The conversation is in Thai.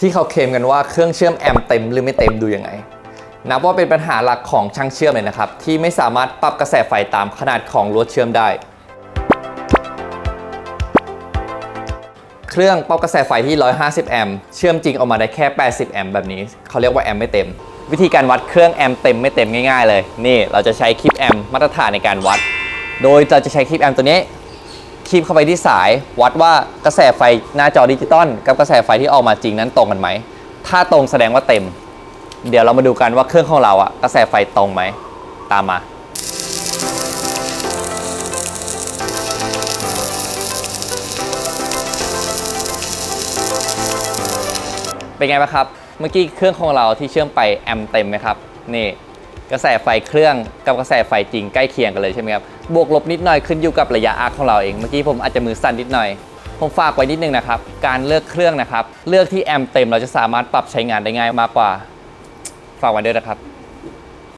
ที่เขาเคลมกันว่าเครื่องเชื่อมแอมป์เต็มหรือไม่เต็มดูยังไงนับว่าเป็นปัญหาหลักของช่างเชื่อมเลยนะครับ ที่ไม่สามารถปรับกระแสไฟตามขนาดของลวดเชื่อมได้ เครื่องปรับกระแสไฟที่ 150 แอมป์เชื่อมจริงออกมาได้แค่ 80 แอมป์แบบนี้ เขาเรียกว่าแอมป์ไม่เต็ม วิธีการวัดเครื่องแอมป์เต็มไม่เต็มง่ายๆเลย นี่เราจะใช้คลิปแอมป์มาตรฐานในการวัด โดยเราจะใช้คลิปแอมป์ตัวนี้ คลิปเข้าไปที่สาย วัดว่ากระแสไฟหน้าจอดิจิตอลกับกระแสไฟที่ออกมาจริงนั้นตรงกันไหม ถ้าตรงแสดงว่าเต็ม เดี๋ยวเรามาดูกันว่าเครื่องของเราอะกระแสไฟตรงไหม ตามมาเป็นไงบ้างครับ เมื่อกี้เครื่องของเราที่เชื่อมไปแอมป์เต็มไหมครับ นี่ กระแสไฟเครื่องกับกระแสไฟจริงใกล้เคียงกันเลยใช่ไหมครับ บวกลบนิดหน่อยขึ้นอยู่กับระยะอาร์คของเราเอง เมื่อกี้ผมอาจจะมือสั่นนิดหน่อย ผมฝากไว้นิดนึงนะครับ การเลือกเครื่องนะครับ เลือกที่แอมป์เต็มเราจะสามารถปรับใช้งานได้ง่ายมากกว่า ฝากไว้ด้วยนะครับ